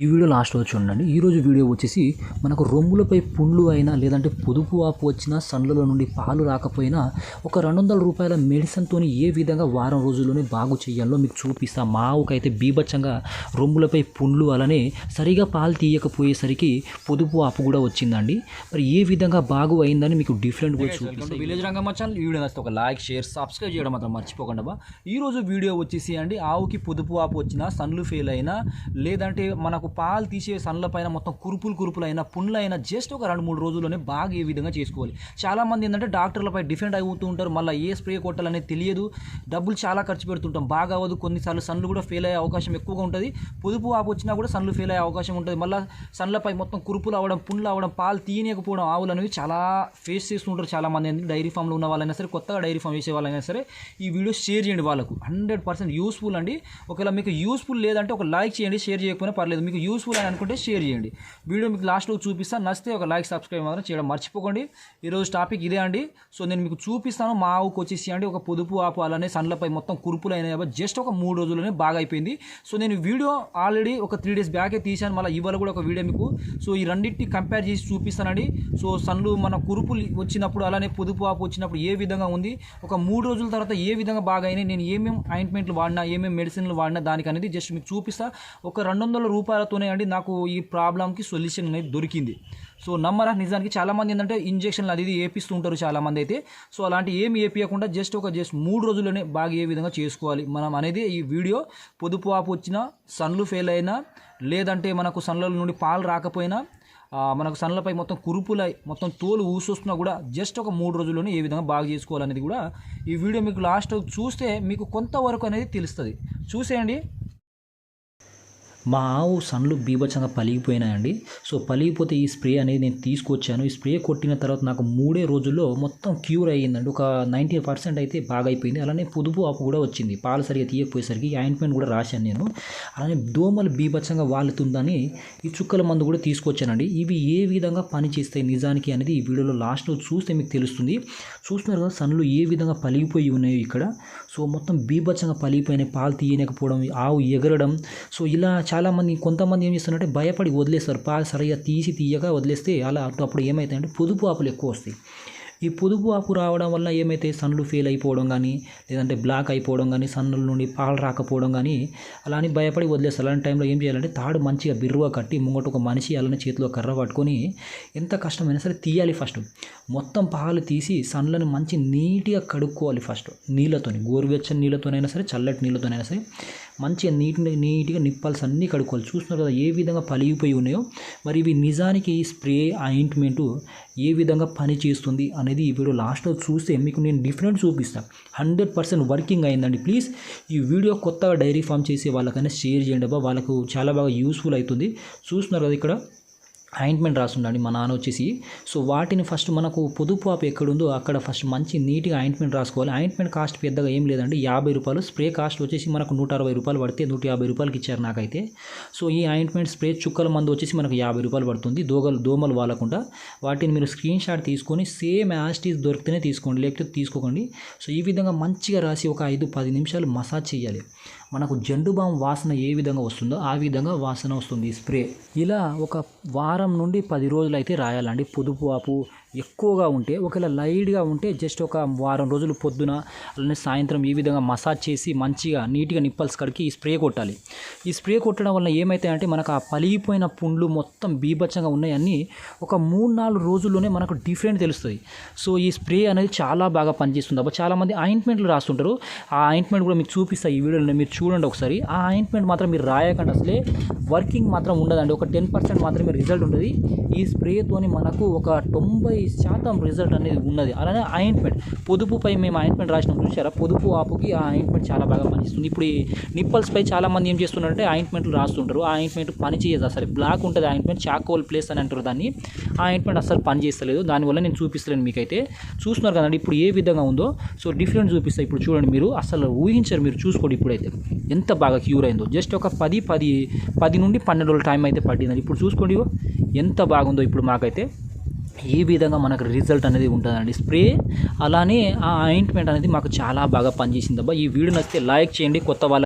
ఈ వీడియో లాస్ట్లో చూడండి. ఈరోజు వీడియో వచ్చేసి మనకు రొమ్ములపై పుండ్లు అయినా లేదంటే పొదుపు వాపు వచ్చినా సండ్లలో నుండి పాలు రాకపోయినా ఒక రెండు వందల రూపాయల మెడిసిన్తో ఏ విధంగా వారం రోజుల్లోనే బాగు చేయాలో మీకు చూపిస్తా. మా ఆవుకైతే బీభత్సంగా రొమ్ములపై పుండ్లు అలానే సరిగా పాలు తీయకపోయేసరికి పొదుపు వాపు కూడా వచ్చిందండి. మరి ఏ విధంగా బాగు అయిందని మీకు డిఫరెంట్ కూడా చూపిస్తాను విలేజ్ ఛానల్ ఈ వీడియో నచ్చితే ఒక లైక్ షేర్ సబ్స్క్రైబ్ చేయడం మాత్రం మర్చిపోకుండా బా. ఈ రోజు వీడియో వచ్చేసి అండి ఆవుకి పొదుపు వాపు వచ్చినా సన్లు ఫెయిల్ అయినా లేదంటే మనకు పాలు తీసే సన్ల పైన మొత్తం కురుపులు కురుపులు అయినా పుండ్లు అయినా జస్ట్ ఒక రెండు మూడు రోజుల్లోనే బాగా ఏ విధంగా చేసుకోవాలి. చాలామంది ఏంటంటే డాక్టర్లపై డిఫెండ్ అవుతూ ఉంటారు. మళ్ళీ ఏ స్ప్రే కొట్టాలనేది తెలియదు. డబ్బులు చాలా ఖర్చు పెడుతుంటాం. బాగా అవ్వదు. కొన్నిసార్లు సన్లు కూడా ఫెయిల్ అయ్యే అవకాశం ఎక్కువగా ఉంటుంది. పొదుపు ఆపు వచ్చినా కూడా సన్లు ఫెయిల్ అయ్యే అవకాశం ఉంటుంది. మళ్ళీ సన్లపై మొత్తం కురుపులు అవ్వడం పుండ్లు అవ్వడం పాలు తీయనీయకపోవడం ఆవులు అనేవి చాలా ఫేస్ చేస్తుంటారు చాలామంది. డైరీ ఫామ్లో ఉన్న వాళ్ళైనా సరే కొత్తగా డైరీ ఫామ్ చేసే వాళ్ళైనా సరే ఈ వీడియో షేర్ చేయండి వాళ్ళకు. హండ్రెడ్ పర్సెంట్ యూస్ఫుల్ అండి. ఒకవేళ మీకు యూస్ఫుల్ లేదంటే ఒక లైక్ చేయండి. షేర్ చేయకపోయినా పర్లేదు. మీకు యూస్ఫుల్ అని అనుకుంటే షేర్ చేయండి. వీడియో మీకు లాస్ట్లో చూపిస్తాను నచ్చితే ఒక లైక్ సబ్స్క్రైబ్ మాత్రం చేయడం మర్చిపోకండి. ఈరోజు టాపిక్ ఇదే అండి. సో నేను మీకు చూపిస్తాను మా ఆవుకు వచ్చేసి అండి ఒక పొదుపు ఆపు అలానే సన్లపై మొత్తం కురుపులు అయినాయి జస్ట్ ఒక మూడు రోజుల్లోనే బాగా అయిపోయింది. సో నేను వీడియో ఆల్రెడీ ఒక త్రీ డేస్ బ్యాకే తీశాను. మళ్ళీ ఇవాళ కూడా ఒక వీడియో మీకు. సో ఈ రెండింటిని కంపేర్ చేసి చూపిస్తానండి. సో సన్లు మన కురుపులు వచ్చినప్పుడు అలానే పొదుపు ఆపు వచ్చినప్పుడు ఏ విధంగా ఉంది ఒక మూడు రోజుల తర్వాత ఏ విధంగా బాగా అయినాయి నేను ఏమేమి ఆయింట్మెంట్లు వాడినా ఏమేమి మెడిసిన్లు వాడినా దానికి అనేది జస్ట్ మీకు చూపిస్తా. ఒక రెండు వందల రూపాయలతోనే అండి నాకు ఈ ప్రాబ్లంకి సొల్యూషన్ అనేది దొరికింది. సో నమ్మరా నిజానికి చాలామంది ఏంటంటే ఇంజెక్షన్లు అది ఇది వేపిస్తూ ఉంటారు చాలామంది అయితే. సో అలాంటి ఏమి వేపియకుండా జస్ట్ ఒక జస్ట్ మూడు రోజుల్లోనే బాగా ఏ విధంగా చేసుకోవాలి. మనం అనేది ఈ వీడియో పొదుపు ఆపు వచ్చినా సన్లు ఫెయిల్ అయినా లేదంటే మనకు సన్ల నుండి పాలు రాకపోయినా మనకు సన్లపై మొత్తం కురుపులై మొత్తం తోలు ఊసొస్తున్నా కూడా జస్ట్ ఒక మూడు రోజుల్లోనే ఏ విధంగా బాగా చేసుకోవాలనేది కూడా ఈ వీడియో మీకు లాస్ట్ చూస్తే మీకు కొంతవరకు అనేది తెలుస్తుంది. చూసేయండి. మా ఆవు సన్లు బీభత్సంగా పలిగిపోయినాయండి. సో పలిగిపోతే ఈ స్ప్రే అనేది నేను తీసుకొచ్చాను. ఈ స్ప్రే కొట్టిన తర్వాత నాకు మూడే రోజుల్లో మొత్తం క్యూర్ అయ్యిందండి. ఒక నైంటీ పర్సెంట్ అయితే బాగా అయిపోయింది అలానే పొదుపు ఆపు కూడా వచ్చింది. పాలు సరిగా తీయకపోయేసరికి ఆయింట్మెంట్ కూడా రాశాను నేను. అలానే దోమలు బీభత్సంగా వాలుతుందని ఈ చుక్కల మందు కూడా తీసుకొచ్చానండి. ఇవి ఏ విధంగా పనిచేస్తాయి నిజానికి అనేది ఈ వీడియోలో లాస్ట్లో చూస్తే మీకు తెలుస్తుంది. చూస్తున్నారు కదా సన్లు ఏ విధంగా పలిగిపోయి ఉన్నాయో ఇక్కడ. సో మొత్తం బీభత్సంగా పలిగిపోయినాయి. పాలు తీయలేకపోవడం ఆవు ఎగరడం. సో ఇలా చాలామంది కొంతమంది ఏం చేస్తున్నారంటే భయపడి వదిలేస్తారు. పాలు సరిగా తీసి తీయక వదిలేస్తే అలా అప్పుడు ఏమవుతాయంటే పొదుపు ఆపులు ఎక్కువ వస్తాయి. ఈ పొదుపు ఆపు రావడం వల్ల ఏమైతే సన్లు ఫెయిల్ అయిపోవడం కానీ లేదంటే బ్లాక్ అయిపోవడం కానీ సన్నుల నుండి పాలు రాకపోవడం కానీ అలా అని భయపడి వదిలేస్తారు. అలాంటి టైంలో ఏం చేయాలంటే తాడు మంచిగా బిర్రుగా కట్టి ముంగట ఒక మనిషి అలానే చేతిలో కర్ర పట్టుకొని ఎంత కష్టమైనా సరే తీయాలి ఫస్ట్. మొత్తం పాలు తీసి సన్లను మంచి నీట్గా కడుక్కోవాలి ఫస్ట్ నీళ్ళతోని. గోరువెచ్చని నీళ్ళతోనైనా సరే చల్లటి నీళ్ళతోనైనా సరే మంచిగా నీట్ నీట్గా నిప్పాల్సి అన్నీ కడుక్కోవాలి. చూస్తున్నారు కదా ఏ విధంగా పలిగిపోయి ఉన్నాయో. మరి ఇవి నిజానికి ఈ స్ప్రే ఆయింట్మెంటు ఏ విధంగా పని చేస్తుంది అనేది ఈ వీడియో లాస్ట్లో చూస్తే మీకు నేను డిఫరెంట్ చూపిస్తాను హండ్రెడ్ పర్సెంట్ వర్కింగ్ అయిందండి. ప్లీజ్ ఈ వీడియో కొత్తగా డైరీ ఫామ్ చేసే వాళ్ళకైనా షేర్ చేయండి అబ్బా. వాళ్ళకు చాలా బాగా యూస్ఫుల్ అవుతుంది. చూస్తున్నారు కదా ఇక్కడ. ఆయింట్మెంట్ రాస్తుండండి మా నాన్న వచ్చేసి. సో వాటిని ఫస్ట్ మనకు పొదుపు ఆపు ఎక్కడుందో అక్కడ ఫస్ట్ మంచి నీట్గా ఆయింట్మెంట్ రాసుకోవాలి. ఆయింట్మెంట్ కాస్ట్ పెద్దగా ఏం లేదండి. యాభై రూపాయలు. స్ప్రే కాస్ట్ వచ్చేసి మనకు నూట అరవై రూపాయలు పడితే నూట యాభై రూపాయలకి ఇచ్చారు నాకైతే. సో ఈ ఆయింట్మెంట్ స్ప్రే చుక్కల మందు వచ్చేసి మనకు యాభై రూపాయలు పడుతుంది. దోగలు దోమలు వాలకుండా. వాటిని మీరు స్క్రీన్ షాట్ తీసుకొని సేమ్ యాస్టీస్ దొరికితేనే తీసుకోండి. లేకపోతే తీసుకోకండి. సో ఈ విధంగా మంచిగా రాసి ఒక ఐదు పది నిమిషాలు మసాజ్ చేయాలి. మనకు జండు బామ్ వాసన ఏ విధంగా వస్తుందో ఆ విధంగా వాసన వస్తుంది ఈ స్ప్రే. ఇలా ఒక వారం నుండి పది రోజులు అయితే రాయాలండి. పొదుపు ఆపు ఎక్కువగా ఉంటే ఒకవేళ లైట్గా ఉంటే జస్ట్ ఒక వారం రోజులు పొద్దున అలానే సాయంత్రం ఈ విధంగా మసాజ్ చేసి మంచిగా నీట్గా నిప్పల్స్ కడికి ఈ స్ప్రే కొట్టాలి. ఈ స్ప్రే కొట్టడం వల్ల ఏమవుతాయంటే మనకు ఆ పలిగిపోయిన పుండ్లు మొత్తం బీభత్సంగా ఉన్నాయన్నీ ఒక మూడు నాలుగు రోజుల్లోనే మనకు డిఫరెంట్ తెలుస్తుంది. సో ఈ స్ప్రే అనేది చాలా బాగా పనిచేస్తుంది. అప్పుడు చాలామంది ఆయింట్మెంట్లు రాస్తుంటారు. ఆ ఆయింట్మెంట్ కూడా మీకు చూపిస్తాయి ఈ వీడియోలో మీరు చూడండి ఒకసారి. ఆ ఆయింట్మెంట్ మాత్రం మీరు రాయకండి అసలే. వర్కింగ్ మాత్రం ఉండదండి. ఒక టెన్ పర్సెంట్ మాత్రమే రిజల్ట్ ఉంటుంది. ఈ స్ప్రేతోని మనకు ఒక తొంభై శాతం రిజల్ట్ అనేది ఉన్నది. అలానే ఆయింట్మెంట్ పొదుపుపై మేము ఆయింట్మెంట్ రాసినాం. చూసారా పొదుపు ఆపుకి ఆ ఆయింట్మెంట్ చాలా బాగా పనిస్తుంది ఇప్పుడు ఈ నిప్పల్స్ పై చాలా మంది ఏం చేస్తున్నారంటే ఆయింట్మెంట్లు రాస్తుంటారు. ఆ ఆయింట్మెంట్ పని చేయదు అసలు. బ్లాక్ ఉంటుంది ఆయింట్మెంట్ చాకోల్ ప్లేస్ అని అంటారు దాన్ని. ఆ ఆయింట్మెంట్ అసలు పని చేస్తలేదు. దానివల్ల నేను చూపిస్తలేను మీకైతే. చూస్తున్నారు కదండి ఇప్పుడు ఏ విధంగా ఉందో. సో డిఫరెంట్ చూపిస్తాయి ఇప్పుడు చూడండి మీరు. అసలు ఊహించరు మీరు. చూసుకోండి ఇప్పుడైతే. ఎంత బాగా క్యూర్ అయిందో. జస్ట్ ఒక పది పది పది నుండి పన్నెండు రోజుల టైం అయితే పట్టిందండి. ఇప్పుడు చూసుకోండి ఎంత బాగుందో ఇప్పుడు మాకైతే. ఈ విధంగా మనకు రిజల్ట్ అనేది ఉంటుందండి. స్ప్రే అలానే ఆ ఆయింట్మెంట్ అనేది మాకు చాలా బాగా పనిచేసిందబ్బా ఈ వీడియో నచ్చితే లైక్ చేయండి. కొత్త వాళ్ళ